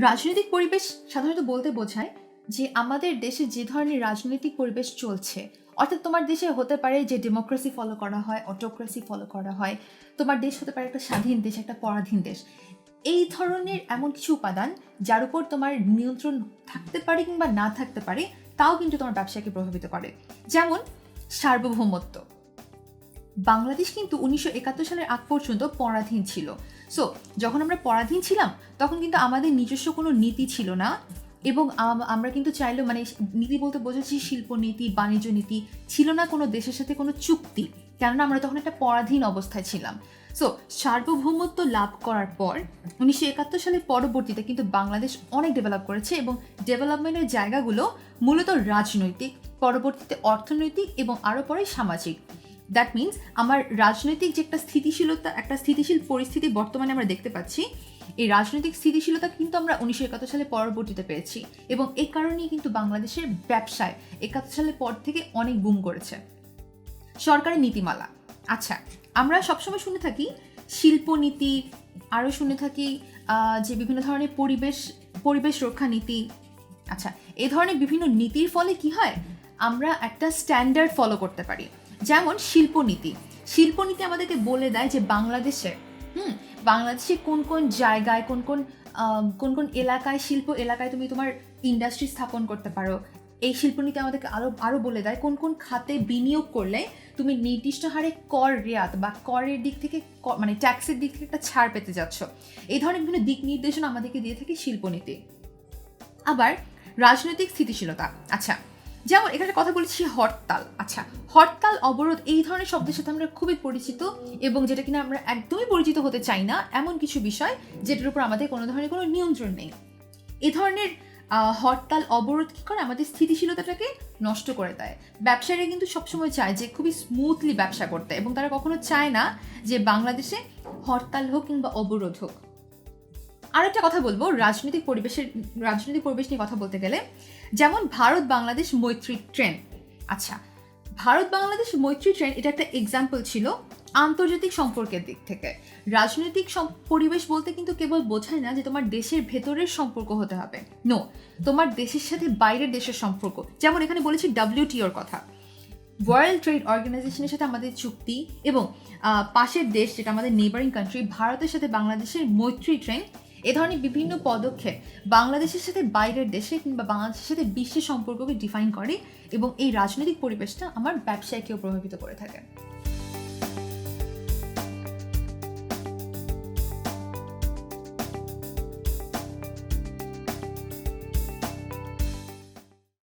রাজনৈতিক পরিবেশ সাধারণত বলতে বোঝায় যে আমাদের দেশে যে ধরনের রাজনৈতিক পরিবেশ চলছে, অর্থাৎ তোমার দেশে হতে পারে যে ডেমোক্রেসি ফলো করা হয় অটোক্রেসি ফলো করা হয়, তোমার দেশ হতে পারে একটা স্বাধীন দেশ, একটা পরাধীন দেশ। এই ধরনের এমন কিছু উপাদান যার উপর তোমার নিয়ন্ত্রণ থাকতে পারে কিংবা না থাকতে পারে, তাও কিন্তু তোমার ব্যবসাকে প্রভাবিত করে। যেমন সার্বভৌমত্ব। বাংলাদেশ কিন্তু উনিশশো একাত্তর সালের আগ পর্যন্ত পরাধীন ছিল। সো যখন আমরা পরাধীন ছিলাম, তখন কিন্তু আমাদের নিজস্ব কোনো নীতি ছিল না এবং আমরা কিন্তু চাইলেও মানে নীতি বলতে বোঝাচ্ছি শিল্পনীতি বাণিজ্য নীতি ছিল না কোনো দেশের সাথে কোনো চুক্তি। কেননা আমরা তখন একটা পরাধীন অবস্থায় ছিলাম। সো সার্বভৌমত্ব লাভ করার পর উনিশশো একাত্তর সালের পরবর্তীতে কিন্তু বাংলাদেশ অনেক ডেভেলপ করেছে এবং ডেভেলপমেন্টের জায়গাগুলো মূলত রাজনৈতিক, পরবর্তীতে অর্থনৈতিক এবং আরও পরে সামাজিক। দ্যাট মিন্স আমার রাজনৈতিক যে একটা স্থিতিশীলতা, একটা স্থিতিশীল পরিস্থিতি বর্তমানে আমরা দেখতে পাচ্ছি, এই রাজনৈতিক স্থিতিশীলতা কিন্তু আমরা উনিশশো একাত্তর সালে পরবর্তীতে পেয়েছি এবং এই কারণেই কিন্তু বাংলাদেশের ব্যবসায় একাত্তর সালের পর থেকে অনেক বুম করেছে। সরকারি নীতিমালা। আচ্ছা আমরা সবসময় শুনে থাকি শিল্পনীতি, আরও শুনে থাকি যে বিভিন্ন ধরনের পরিবেশ পরিবেশ রক্ষা নীতি। আচ্ছা এ ধরনের বিভিন্ন নীতির ফলে কি হয়? আমরা একটা স্ট্যান্ডার্ড ফলো করতে পারি। যেমন শিল্পনীতি। শিল্পনীতি আমাদেরকে বলে দেয় যে বাংলাদেশে হুম, বাংলাদেশে কোন কোন জায়গায়, কোন কোন কোন কোন এলাকায়, শিল্প এলাকায় তুমি তোমার ইন্ডাস্ট্রি স্থাপন করতে পারো। এই শিল্পনীতি আমাদেরকে আরও আরও বলে দেয়, কোন কোন খাতে বিনিয়োগ করলে তুমি নির্দিষ্ট হারে কর রেয়াত বা করের দিক থেকে মানে ট্যাক্সের দিক থেকে একটা ছাড় পেতে যাচ্ছ। এই ধরনের বিভিন্ন দিক নির্দেশনা আমাদেরকে দিয়ে থাকে শিল্পনীতি। আবার রাজনৈতিক স্থিতিশীলতা। আচ্ছা যেমন এখানে কথা বলেছি হরতাল। আচ্ছা হরতাল, অবরোধ এই ধরনের শব্দের সাথে আমরা খুবই পরিচিত এবং যেটা কিনা আমরা একদমই পরিচিত হতে চাই না এমন কিছু বিষয় যেটার উপর আমাদের কোনো ধরনের কোনো নিয়ন্ত্রণ নেই। এ ধরনের হরতাল, অবরোধ কী করে আমাদের স্থিতিশীলতাটাকে নষ্ট করে দেয়। ব্যবসায়ীরা কিন্তু সবসময় চায় যে খুবই স্মুথলি ব্যবসা করতে এবং তারা কখনো চায় না যে বাংলাদেশে হরতাল হোক কিংবা অবরোধ হোক। আরেকটা কথা বলব, রাজনৈতিক পরিবেশের, রাজনৈতিক পরিবেশ নিয়ে কথা বলতে গেলে, যেমন ভারত বাংলাদেশ মৈত্রী ট্রেন। আচ্ছা ভারত বাংলাদেশ মৈত্রী ট্রেন এটা একটা এক্সাম্পল ছিল আন্তর্জাতিক সম্পর্কের দিক থেকে। রাজনৈতিক পরিবেশ বলতে কিন্তু কেবল বোঝায় না যে তোমার দেশের ভেতরের সম্পর্ক হতে হবে। নো তোমার দেশের সাথে বাইরের দেশের সম্পর্ক। যেমন এখানে বলেছি ডাব্লিউটিওর কথা। ওয়ার্ল্ড ট্রেড অর্গানাইজেশনের সাথে আমাদের চুক্তি এবং পাশের দেশ যেটা আমাদের নেবারিং কান্ট্রি ভারতের সাথে বাংলাদেশের মৈত্রী ট্রেন এ ধরনের বিভিন্ন পদক্ষেপ বাংলাদেশের সাথে বাইরের দেশে কিংবা বাংলাদেশের সাথে বিশ্বের সম্পর্ককে ডিফাইন করে এবং এই রাজনৈতিক পরিবেশটা আমার ব্যবসায়কেও প্রভাবিত করে থাকে।